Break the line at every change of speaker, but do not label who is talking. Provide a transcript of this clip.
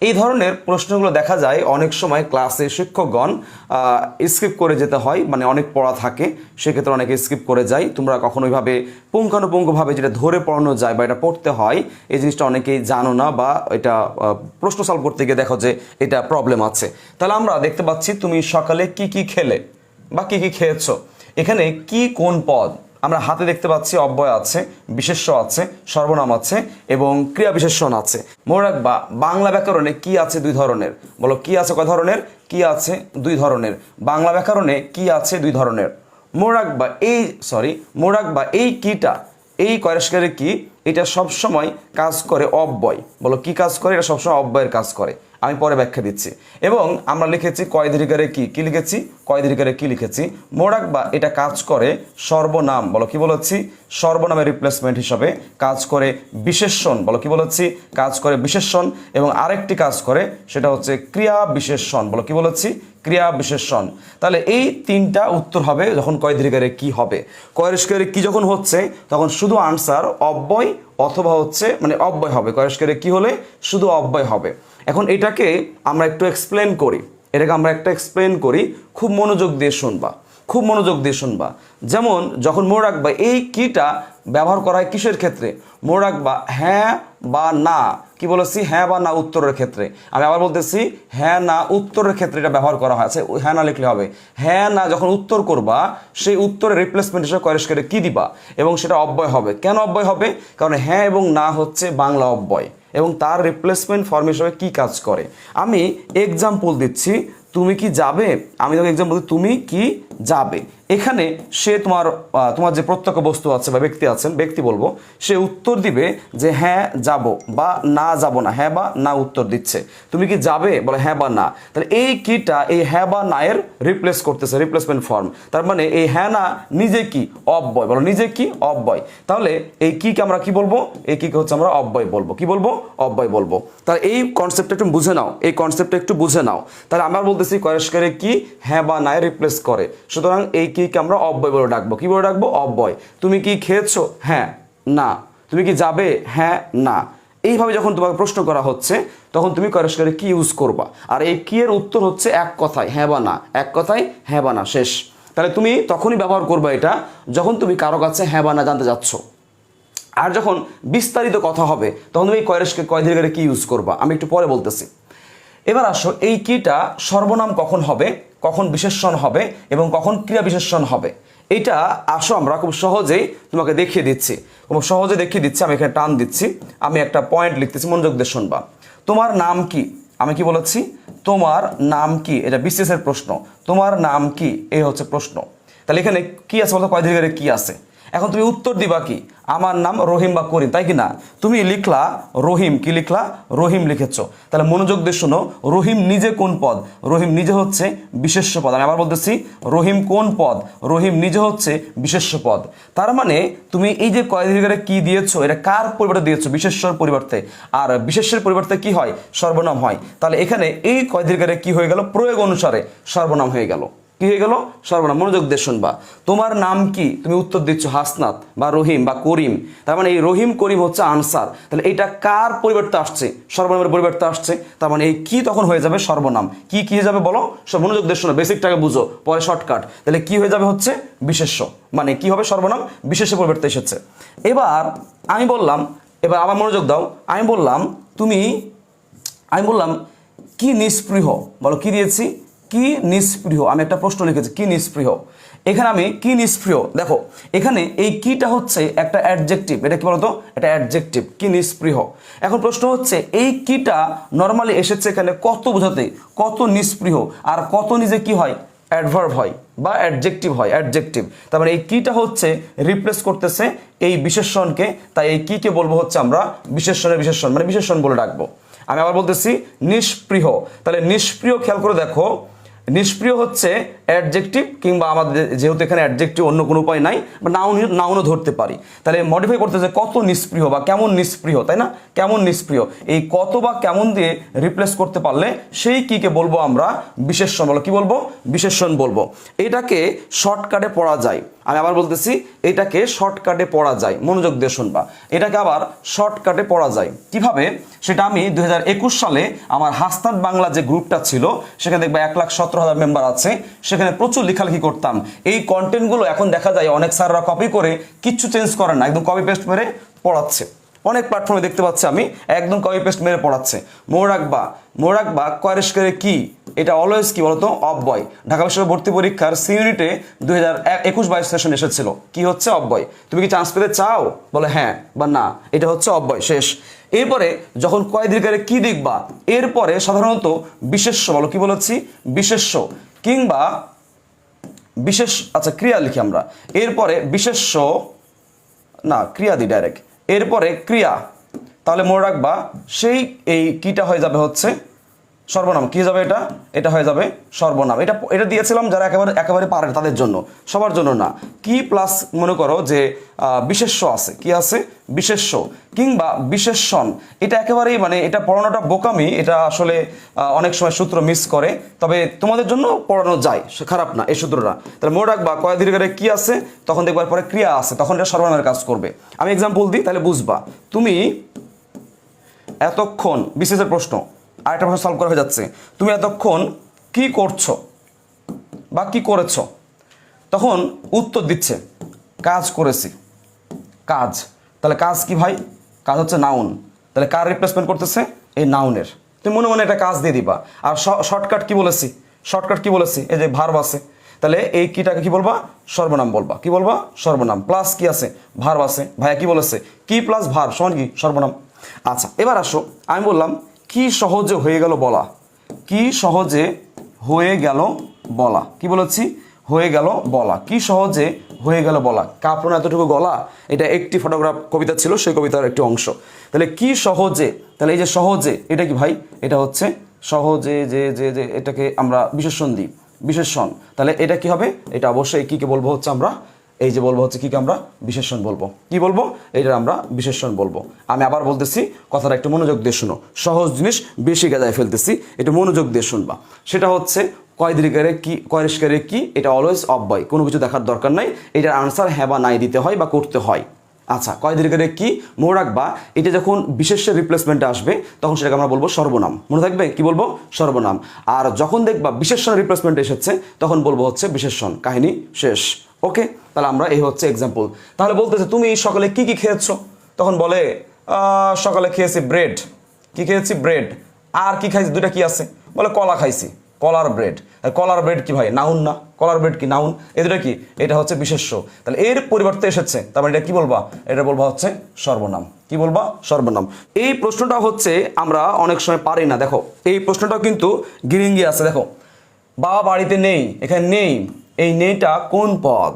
এই ধরনের প্রশ্নগুলো দেখা যায় অনেক সময় ক্লাসে শিক্ষকগণ স্কিপ করে যেতে হয় মানে অনেক পড়া থাকে, সেক্ষেত্রে অনেকে স্কিপ করে যায়। তোমরা কখনো ওইভাবে পুঙ্খানুপুঙ্খভাবে যেটা ধরে পড়ানো যায় বা এটা পড়তে হয়, এই জিনিসটা অনেকেই জানো না বা এটা প্রশ্ন সলভ করতে গিয়ে দেখো যে এটা প্রবলেম আছে। তাহলে আমরা দেখতে পাচ্ছি তুমি সকালে কি কি খেলে বা কি কি খেয়েছো? এখানে কি কোন পদ? আমরা হাতে দেখতে পাচ্ছি অব্যয় আছে, বিশেষ্য আছে, সর্বনাম আছে এবং ক্রিয়া বিশেষণ আছে। মনে রাখবা, বাংলা ব্যাকরণে কি আছে দুই ধরনের? বলো, কি আছে কয় ধরনের? কি আছে দুই ধরনের। বাংলা ব্যাকরণে কি আছে দুই ধরনের? মনে রাখবা, এই সরি মনে রাখবা, এই কিটা, এই কয়েসকারের কি, এটা সবসময় কাজ করে অব্যয়। বলো, কি কাজ করে? এটা সবসময় অব্যয়ের কাজ করে। আমি পরে ব্যাখ্যা দিচ্ছি। এবং আমরা লিখেছি কয় দীর্ঘারে কি? কি লিখেছি? কয় দীর্ঘারে কি লিখেছি? মোড়াক বা এটা কাজ করে সর্বনাম, বলো কি বলেছি? সর্বনামের রিপ্লেসমেন্ট হিসাবে কাজ করে বিশেষণ, বলো কি বলেছি? কাজ করে বিশেষণ এবং আরেকটি কাজ করে সেটা হচ্ছে ক্রিয়া বিশেষণ, বলো কি বলেছি? ক্রিয়া বিশেষণ। তাহলে এই তিনটা উত্তর হবে যখন কয় দীর্ঘারে কি হবে। কয়েস্কারে কি যখন হচ্ছে, তখন শুধু আনসার অব্যয় অথবা হচ্ছে মানে অব্যয় হবে। কয়েস্কারে কি হলে শুধু অব্যয় হবে। এখন এটাকে আমরা একটু এক্সপ্লেন করি। এটাকে আমরা একটা এক্সপ্লেন করি খুব মনোযোগ দিয়ে শুনবা খুব মনোযোগ দিয়ে শুনবা। যেমন যখন মনে রাখবা এই কিটা ব্যবহার করা হয় কিসের ক্ষেত্রে? মনে রাখবা হ্যাঁ বা না। কি বলেছি? হ্যাঁ বা না উত্তরের ক্ষেত্রে। আমি আবার বলতেছি হ্যাঁ না উত্তরের ক্ষেত্রে এটা ব্যবহার করা হয়। আচ্ছা, হ্যাঁ না লিখলে হবে। হ্যাঁ না যখন উত্তর করবা সেই উত্তরের রিপ্লেসমেন্ট হিসেবে কয়েস্কারে কি দিবা? এবং সেটা অব্যয় হবে। কেন অব্যয় হবে? কারণ হ্যাঁ এবং না হচ্ছে বাংলা অব্যয়। এবং তার রিপ্লেসমেন্ট ফর্ম হিসেবে কী কাজ করে? আমি এক্সাম্পল দিচ্ছি, তুমি কি যাবে? আমি তোমাকে এক্সাম্পল তুমি কি যাবে। এখানে সে তোমার তোমার যে প্রত্যক্ষ বস্তু আছে বা ব্যক্তি আছেন, ব্যক্তি বলব, সে উত্তর দিবে যে হ্যাঁ যাব বা না যাব না হ্যাঁ বা না উত্তর দিচ্ছে। তুমি কি যাবে? বলে হ্যাঁ বা না। তাহলে এই কিটা, এই হ্যাঁ বা না এর রিপ্লেস করতেছে রিপ্লেসমেন্ট ফর্ম তার মানে এই হ্যাঁ না নিজে কি? অব্যয়। বলো নিজে কি? অব্যয়। তাহলে এই কিকে আমরা কি বলব? এই কিকে হচ্ছে আমরা অব্যয় বলব। কি বলব? অব্যয় বলব। তাহলে এই কনসেপ্টটা একটু বুঝে নাও। এই কনসেপ্টটা একটু বুঝে নাও। তাহলে আমরা বলতেছি কয়েস্কারে কি হ্যাঁ বা না রিপ্লেস করে? সুতরাং এই কিকে আমরা অব্যয় বলে ডাকবো। কি বলে ডাকবো? অব্যয়। তুমি কি খেয়েছো? হ্যাঁ না। তুমি কি যাবে? হ্যাঁ না। এইভাবে যখন তোমাকে প্রশ্ন করা হচ্ছে, তখন তুমি করে কি ইউজ করবা? আর এই কি এর উত্তর হচ্ছে এক কথায় হ্যাঁ বা না। এক কথায় হ্যাঁ বা না, শেষ। তাহলে তুমি তখনই ব্যবহার করবা এটা যখন তুমি কারও কাছে হ্যাঁ বা না জানতে যাচ্ছ। আর যখন বিস্তারিত কথা হবে, তখন তুমি এই কয়েরসকে কয় দীর্ঘারে কি ইউজ করবা? আমি একটু পরে বলতেছি। এবার আসো, এই কিটা সর্বনাম কখন হবে? কখন বিশেষণ হবে এবং কখন ক্রিয়া বিশেষণ হবে। এটা আসো আমরা খুব সহজেই তোমাকে দেখিয়ে দিচ্ছি। খুব সহজে দেখিয়ে দিচ্ছি, আমি এখানে টান দিচ্ছি। আমি একটা পয়েন্ট লিখতেছি, মনোযোগ দিয়ে শুনবা। তোমার নাম কি? আমি কি বলেছি? তোমার নাম কি? এটা বিশেষের প্রশ্ন। তোমার নাম কি? এই হচ্ছে প্রশ্ন। তাহলে এখানে কি আছে বলতো? কয় কি আছে? এখন তুমি উত্তর দিবা কি? আমার নাম রহিম বা করিম, তাই কি না? তুমি লিখলা রহিম, কি লিখলা? রহিম লিখেছ। তাহলে মনোযোগ দিয়ে শোনো, রহিম নিজে কোন পদ? রহিম নিজে হচ্ছে বিশেষ্য পদ। আমি আবার বলতেছি, রহিম কোন পদ? রহিম নিজে হচ্ছে বিশেষ্য পদ। তার মানে তুমি এই যে কয়েদিগারে কি দিয়েছ, এটা কার পরিবর্তে দিয়েছ? বিশেষ্যর পরিবর্তে। আর বিশেষ্যের পরিবর্তে কি হয়? সর্বনাম হয়। তাহলে এখানে এই কয়েদিগারে কি হয়ে গেল? প্রয়োগ অনুসারে সর্বনাম হয়ে গেল। কি হয়ে গেল? সর্বনাম, মনোযোগ দিয়ে শুনবা। তোমার নাম কি? তুমি উত্তর দিচ্ছ হাসনাত বা রহিম বা করিম। তার মানে এই রহিম, করিম হচ্ছে আনসার। তাহলে এটা কার পরিবর্তে আসছে? সর্বনামের পরিবর্তে আসছে। তার মানে এই কি তখন হয়ে যাবে? সর্বনাম। কি কি হয়ে যাবে বলো? সব মনোযোগ দিয়ে শোনো, বেসিকটাকে বুঝো। পরে শর্টকাট। তাহলে কি হয়ে যাবে হচ্ছে? বিশেষ্য। মানে কি হবে সর্বনাম? বিশেষের পরিবর্তে এসেছে। এবার আমি বললাম, এবার আবার মনোযোগ দাও। আমি বললাম, তুমি, আমি বললাম, কি নিস্পৃহ বলো, কি দিয়েছি? কি নিস্পৃহ আমি একটা প্রশ্ন লিখেছি, কি নিস্পৃহ এখানে আমি কি নিষ্প্রিয়? দেখো, এখানে এই কিটা হচ্ছে একটা অ্যাডজেক্টিভ এটা কি বলতো? এটা অ্যাডজেক্টিভ কি নিস্পৃহ এখন প্রশ্ন হচ্ছে, এই কিটা নর্মালি এসেছে এখানে কত বোঝাতে? কত নিস্পৃহ আর কত নিজে কি হয়? অ্যাডভার্ব হয় বা অ্যাডজেক্টিভ হয় অ্যাডজেক্টিভ তার মানে এই কিটা হচ্ছে রিপ্লেস করতেছে এই বিশেষণকে, তাই এই কিকে বলব হচ্ছে আমরা বিশেষণের বিশেষণ মানে বিশেষণ বলে ডাকবো। আমি আবার বলতেছি, নিষ্প্রিয়। তাহলে নিষ্প্রিয় খেয়াল করে দেখো নিষ্প্রিয় হচ্ছে অ্যাডজেক্টিভ কিংবা আমাদের যেহেতু এখানে অ্যাডজেক্টিভ অন্য কোনো উপায় নাই, বা নাউন নাউনও ধরতে পারি। তাহলে মডিফাই করতে যে কত নিষ্প্রিয় বা কেমন নিষ্প্রিয় তাই না? কেমন নিষ্প্রিয় এই কত বা কেমন দিয়ে রিপ্লেস করতে পারলে সেই কিকে বলব আমরা? বিশেষণ বলো। কি বলব? বিশেষণ বলব। এটাকে শর্টকাটে পড়া যায়। আমি আবার বলতেছি, এটাকে শর্টকাটে পড়া যায়। মনোযোগ দিয়ে শুনবা। এটাকে আবার শর্টকাটে পড়া যায়। কীভাবে? সেটা আমি দু হাজার একুশ সালে আমার হাসনাত বাংলা যে গ্রুপটা ছিল, সেখানে দেখবা এক লাখ সতেরো হাজার মেম্বার আছে, সেখানে প্রচুর লেখালেখি করতাম। এই কন্টেন্টগুলো এখন দেখা যায় অনেক স্যাররা কপি করে কিচ্ছু চেঞ্জ করে না, একদম কপি পেস্ট মেরে পড়াচ্ছে। অনেক প্ল্যাটফর্মে দেখতে পাচ্ছি আমি, একদম কপি পেস্ট মেরে পড়াচ্ছে। মোরাকবা মোরাকবা কয়েরেশকারে কি? এটা অলওয়েজ কি বলতো? অব্যয় ঢাকা বিশ্ববিদ্যালয় ভর্তি পরীক্ষার সি ইউনিটে দুই হাজার একুশ বাইশ সেশন এসেছিল। কি হচ্ছে অব্যয় তুমি কি চান্স পেতে চাও? বলে হ্যাঁ বা না। এটা হচ্ছে অব্যয় শেষ। এরপরে যখন কয় দীর্ঘারে কি দেখবা? এরপরে সাধারণত বিশেষ্য বলো, কি বলেছি? বিশেষ্য কিংবা বিশেষ আচ্ছা ক্রিয়া লিখি আমরা। এরপরে বিশেষ্য, না, ক্রিয়া দিই ডাইরেক্ট এরপরে ক্রিয়া। তাহলে মনে রাখবা, সেই এই কিটা হয়ে যাবে হচ্ছে সর্বনাম। কি যাবে এটা? এটা হয়ে যাবে সর্বনাম। এটা এটা দিয়েছিলাম যারা একেবারে একেবারে পারে তাদের জন্য। সবার জন্য না। কি প্লাস মনে করো যে বিশেষ্য আছে। কি আছে? বিশেষ্য। কিংবা বিশেষণ এটা একেবারেই মানে এটা পড়ানোটা বোকামি। এটা আসলে অনেক সময় সূত্র মিস করে। তবে তোমাদের জন্য পড়ানো যায়। খারাপ না এই সূত্রটা। তাহলে মনে রাখবা কয় দীর্ঘরে কি আছে, তখন দেখবার পরে ক্রিয়া আছে। তখন এটা সর্বনামের কাজ করবে। আমি এক্সাম্পল দিই, তাহলে বুঝবা। তুমি এতক্ষণ বিশেষের প্রশ্ন আরেকটা প্রশ্ন সলভ করা হয়ে যাচ্ছে। তুমি এতক্ষণ কি করছ বা কি করেছ? তখন উত্তর দিচ্ছে, কাজ করেছি। কাজ। তাহলে কাজ কি ভাই? কাজ হচ্ছে নাউন তাহলে কার রিপ্লেসমেন্ট করতেছে? এই নাউনের তুমি মনে মনে একটা কাজ দিয়ে দিবা। আর শর্টকাট কি বলেছি? শর্টকাট কি বলেছি? এই যে ভার্ব আছে। তাহলে এই কিটাকে কি বলবা? সর্বনাম বলবা। কি বলবা? সর্বনাম। প্লাস কি আছে? ভার্ব আছে। ভাইয়া কি বলেছে? কি প্লাস ভার্ব সমান কি? সর্বনাম। আচ্ছা এবার আসো। আমি বললাম কি সহজে হয়ে গেল বলা? কি সহজে হয়ে গেল বলা? কি বলেছি? হয়ে গেল বলা। কি সহজে হয়ে গেল বলা? কাপড় এতটুকু গলা? এটা একটি ফটোগ্রাফ কবিতা ছিল, সেই কবিতার একটি অংশ। তাহলে কি সহজে? তাহলে এই যে সহজে, এটা কি ভাই? এটা হচ্ছে সহজে যে যে যে, এটাকে আমরা বিশেষণ দিই। বিশেষণ। তাহলে এটা কি হবে? এটা অবশ্যই কি কে বলব হচ্ছে আমরা? এই যে বলব হচ্ছে কি আমরা? বিশেষণ বলব। কি বলব? এটা আমরা বিশেষণ বলব। আমি আবার বলতেছি, কথাটা একটু মনোযোগ দিয়ে শুনো। সহজ জিনিস, বেশি গাজায় ফেলতেছি। একটু মনোযোগ দিয়ে শুনবা। সেটা হচ্ছে, কয় দীর্ঘারে কি কয়েরিষ্কারে কি, এটা অলওয়েজ অব্যয়। কোনো কিছু দেখার দরকার নাই। এটার আনসার হ্যাঁ বা নাই দিতে হয় বা করতে হয়। আচ্ছা কয় দীর্ঘারে কি, মনে রাখবা, এটা যখন বিশেষের রিপ্লেসমেন্টে আসবে, তখন সেটাকে আমরা বলব সর্বনাম। মনে থাকবে? কি বলব? সর্বনাম। আর যখন দেখবা বিশেষণের রিপ্লেসমেন্ট এসেছে, তখন বলব হচ্ছে বিশেষণ। কাহিনী শেষ। ওকে তাহলে আমরা এই হচ্ছে এক্সাম্পল তাহলে বলতেছে তুমি সকালে কি কি খেয়েছো? তখন বলে "আহ, সকালে খেয়েছি ব্রেড কি খেয়েছি? ব্রেড আর কি খাইছি? দুইটা কি আছে? বলে কলা খাইছি। কলার ব্রেড কলার ব্রেড কি ভাই? নাউন না? কলার ব্রেড কি নাউন এ দুটা কি? এটা হচ্ছে বিশেষ্য। তাহলে এর পরিবর্তে এসেছে তার মানে এটা কি বলবা? এটা বলবা হচ্ছে সর্বনাম। কি বলবা? সর্বনাম। এই প্রশ্নটা হচ্ছে আমরা অনেক সময় পারি না। দেখো এই প্রশ্নটাও কিন্তু গিরিঙ্গি আছে। দেখো বাবা বাড়িতে নেই এখানে নেই। এই নেটা কোন পদ?